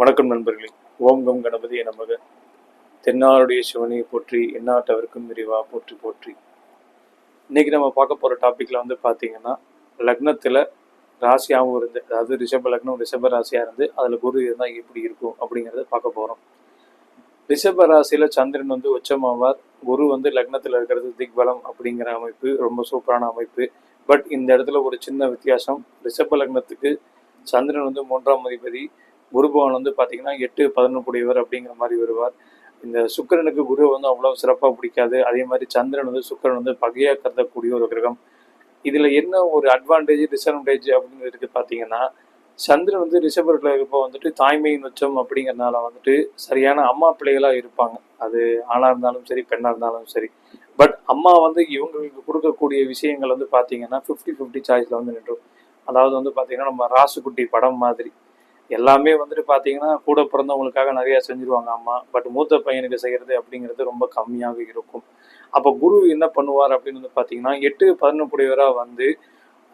வணக்கம் நண்பர்களே. ஓம் கம் கணபதியை நமக. தென்னாருடைய சிவனையை போற்றி எந்நாட்டவருக்கும் விரிவா போற்றி போற்றி. இன்னைக்கு நம்ம பார்க்க போகிற டாப்பிக்கில் வந்து பார்த்தீங்கன்னா லக்னத்தில் ராசியாகவும் இருந்து அதாவது ரிஷப லக்னம் ரிஷப ராசியாக இருந்து அதில் குரு இருந்தால் எப்படி இருக்கும் அப்படிங்கிறத பார்க்க போகிறோம் ரிஷப ராசியில் சந்திரன் வந்து உச்சமாவார் குரு வந்து லக்னத்தில் இருக்கிறது திக்பலம் அப்படிங்கிற அமைப்பு ரொம்ப சூப்பரான அமைப்பு. பட் இந்த இடத்துல ஒரு சின்ன வித்தியாசம் ரிஷப லக்னத்துக்கு சந்திரன் வந்து மூன்றாம் அதிபதி குருபவன் வந்து பார்த்தீங்கன்னா எட்டு பதினொன்று கூடியவர் அப்படிங்கிற மாதிரி வருவார். இந்த சுக்கிரனுக்கு குரு வந்து அவ்வளோ சிறப்பாக பிடிக்காது. அதே மாதிரி சந்திரன் வந்து சுக்கிரன் வந்து பகையாக கருதக்கூடிய ஒரு கிரகம். இதில் என்ன ஒரு அட்வான்டேஜ் டிஸ்அட்வான்டேஜ் அப்படிங்கிறது பார்த்தீங்கன்னா சந்திரன் வந்து ரிஷபர்களில் இருப்போ வந்துட்டு தாய்மையின் உச்சம் அப்படிங்கிறதுனால வந்துட்டு சரியான அம்மா பிள்ளைகளாக இருப்பாங்க. அது ஆணாக இருந்தாலும் சரி பெண்ணாக இருந்தாலும் சரி. பட் அம்மா வந்து இவங்களுக்கு கொடுக்கக்கூடிய விஷயங்கள் வந்து பார்த்தீங்கன்னா ஃபிஃப்டி ஃபிஃப்டி சாய்ஸில் வந்து நின்றோம். அதாவது வந்து பார்த்தீங்கன்னா நம்ம ராசுக்குட்டி படம் மாதிரி. எல்லாமே வந்துட்டு பார்த்தீங்கன்னா கூட பிறந்தவங்களுக்காக நிறைய செஞ்சுருவாங்க அம்மா. பட் மூத்த பையனுக்கு செய்கிறது அப்படிங்கிறது ரொம்ப கம்மியாக இருக்கும். அப்போ குரு என்ன பண்ணுவார் அப்படின்னு வந்து பார்த்தீங்கன்னா எட்டு பதினொன்றுடையவராக வந்து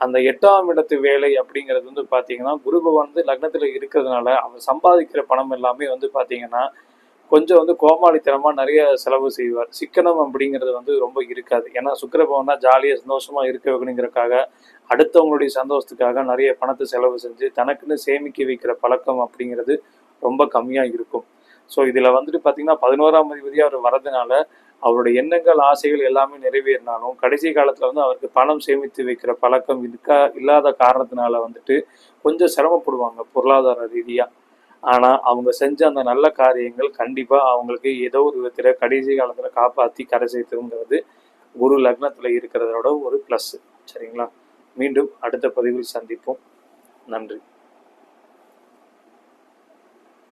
அந்த எட்டாம் இடத்து வேலை அப்படிங்கிறது வந்து பார்த்தீங்கன்னா குரு பகவான் வந்து லக்னத்தில் இருக்கிறதுனால அவர் சம்பாதிக்கிற பணம் எல்லாமே வந்து பார்த்தீங்கன்னா கொஞ்சம் வந்து கோமாளித்தனமாக நிறைய செலவு செய்வார். சிக்கனம் அப்படிங்கிறது வந்து ரொம்ப இருக்காது. ஏன்னா சுக்கரபவனா ஜாலியாக சந்தோஷமாக இருக்க வைக்கணுங்கிறக்காக அடுத்தவங்களுடைய சந்தோஷத்துக்காக நிறைய பணத்தை செலவு செஞ்சு தனக்குன்னு சேமிக்க வைக்கிற பழக்கம் அப்படிங்கிறது ரொம்ப கம்மியாக இருக்கும். ஸோ இதில் வந்துட்டு பார்த்தீங்கன்னா பதினோராம் அதிபதியாக அவர் வரதுனால அவருடைய எண்ணங்கள் ஆசைகள் எல்லாமே நிறைவேறினாலும் கடைசி காலத்தில் வந்து அவருக்கு பணம் சேமித்து வைக்கிற பழக்கம் இருக்கா இல்லாத காரணத்தினால வந்துட்டு கொஞ்சம் சிரமப்படுவாங்க பொருளாதார ரீதியாக ஆனால் அவங்க செஞ்ச அந்த நல்ல காரியங்கள் கண்டிப்பாக அவங்களுக்கு ஏதோ ஒரு விதத்தில் கடைசி காலத்தில் காப்பாற்றி கரை சேர்த்துங்கிறது குரு லக்னத்தில் இருக்கிறதோட ஒரு ப்ளஸ் சரிங்களா? மீண்டும் அடுத்த பதிவில் சந்திப்போம். நன்றி.